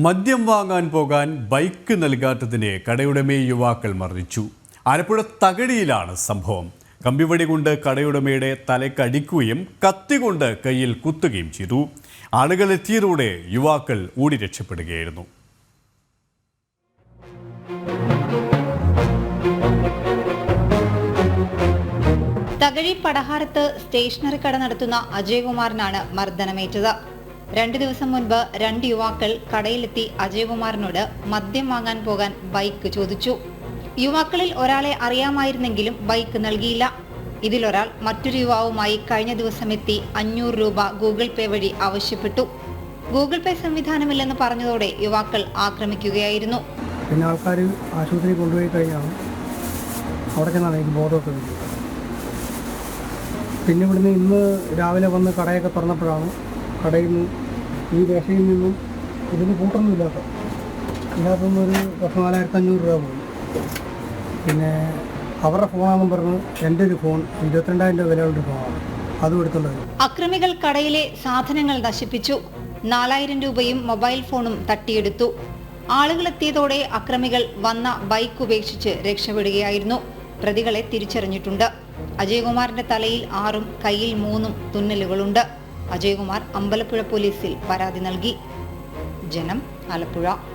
മദ്യം വാങ്ങാൻ പോകാൻ ബൈക്ക് നൽകാത്തതിനെ കടയുടമയെ യുവാക്കൾ മർദ്ദിച്ചു. ആലപ്പുഴ തകഴിയിലാണ് സംഭവം. കമ്പിവടി കൊണ്ട് കടയുടമയുടെ തലക്കടിക്കുകയും കത്തി കൊണ്ട് കയ്യിൽ കുത്തുകയും ചെയ്തു. ആളുകൾ എത്തിയതോടെ യുവാക്കൾ ഓടി രക്ഷപ്പെടുകയായിരുന്നു. തകഴി പടഹാരത്ത് സ്റ്റേഷനറി കട നടത്തുന്ന അജയകുമാറിനാണ് മർദ്ദനമേറ്റത്. രണ്ടു ദിവസം മുൻപ് രണ്ട് യുവാക്കൾ കടയിലെത്തി അജയകുമാറിനോട് മദ്യം വാങ്ങാൻ പോകാൻ ബൈക്ക് ചോദിച്ചു. യുവാക്കളിൽ ഒരാളെ അറിയാമായിരുന്നെങ്കിലും ബൈക്ക് നൽകിയില്ല. ഇതിലൊരാൾ മറ്റൊരു യുവാവുമായി കഴിഞ്ഞ ദിവസം എത്തി അഞ്ഞൂറ് രൂപ ഗൂഗിൾ പേ വഴി ആവശ്യപ്പെട്ടു. ഗൂഗിൾ പേ സംവിധാനമില്ലെന്ന് പറഞ്ഞതോടെ യുവാക്കൾ ആക്രമിക്കുകയായിരുന്നു. പിന്നെ ആൾക്കാർ ആശുപത്രിയിൽ കൊണ്ടുപോയി കഴിഞ്ഞാണ് അവിടെ ചെന്നാണ് എനിക്ക് ബോധമൊക്കെ പിന്നെ ഇവിടുന്ന് ഇന്ന് രാവിലെ വന്ന് കടയൊക്കെ തുറന്നപ്പോഴാണ് കടയിൽ ഈ ദേശയിൽ നിന്നും ഇതിന് കൂട്ടൊന്നുമില്ലാത്ത ഇതിനകത്തുനിന്ന് ഒരു പത്ത് നാലായിരത്തി അഞ്ഞൂറ് രൂപ പോയി. പിന്നെ അവരുടെ ഫോണാണെന്ന് പറഞ്ഞ് എന്റെ ഒരു ഫോൺ ഇരുപത്തിരണ്ടായിരം രൂപ വിലയുള്ള ഒരു ഫോണാണ്. അതും എടുത്തുള്ളത്. അക്രമികൾ കടയിലെ സാധനങ്ങൾ നശിപ്പിച്ചു. നാലായിരം രൂപയും മൊബൈൽ ഫോണും തട്ടിയെടുത്തു. ആളുകളെത്തിയതോടെ അക്രമികൾ വന്ന ബൈക്ക് ഉപേക്ഷിച്ച് രക്ഷപ്പെടുകയായിരുന്നു. പ്രതികളെ തിരിച്ചറിഞ്ഞിട്ടുണ്ട്. അജയകുമാറിന്റെ തലയിൽ ആറും കയ്യിൽ മൂന്നും തുന്നലുകളുണ്ട്. അജയകുമാർ അമ്പലപ്പുഴ പോലീസിൽ പരാതി നൽകി. ജനം ആലപ്പുഴ.